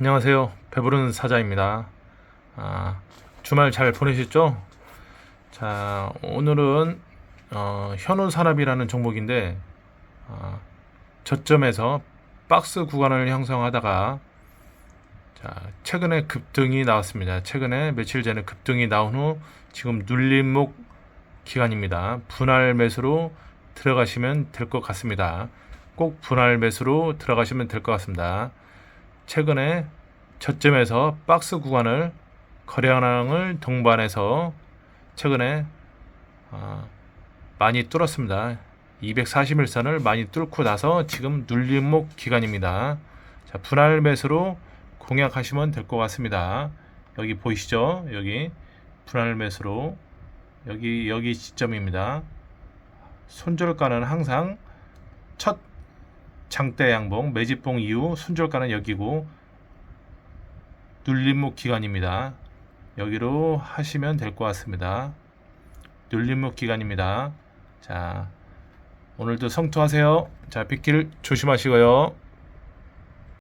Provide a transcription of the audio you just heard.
안녕하세요. 배부른 사자입니다. 아, 주말 잘 보내셨죠? 자, 오늘은 어, 현우산업이라는 종목인데 아, 저점에서 박스 구간을 형성하다가 자, 최근에 급등이 나왔습니다. 최근에 며칠 전에 급등이 나온 후 지금 눌림목 기간입니다. 분할 매수로 들어가시면 될 것 같습니다. 꼭 분할 매수로 들어가시면 될 것 같습니다. 최근에 저점에서 박스 구간을 거래량을 동반해서 최근에 아, 많이 뚫었습니다. 241선을 많이 뚫고 나서 지금 눌림목 기간입니다. 자, 분할 매수로 공략하시면 될 것 같습니다. 여기 보이시죠? 여기 분할 매수로 여기 여기 시점입니다. 손절가는 항상 첫 장대 양봉 매집봉 이후 손절가는 여기고 눌림목 기간입니다. 여기로 하시면 될 것 같습니다. 눌림목 기간입니다. 자, 오늘도 성투하세요. 자, 빗길 조심하시고요.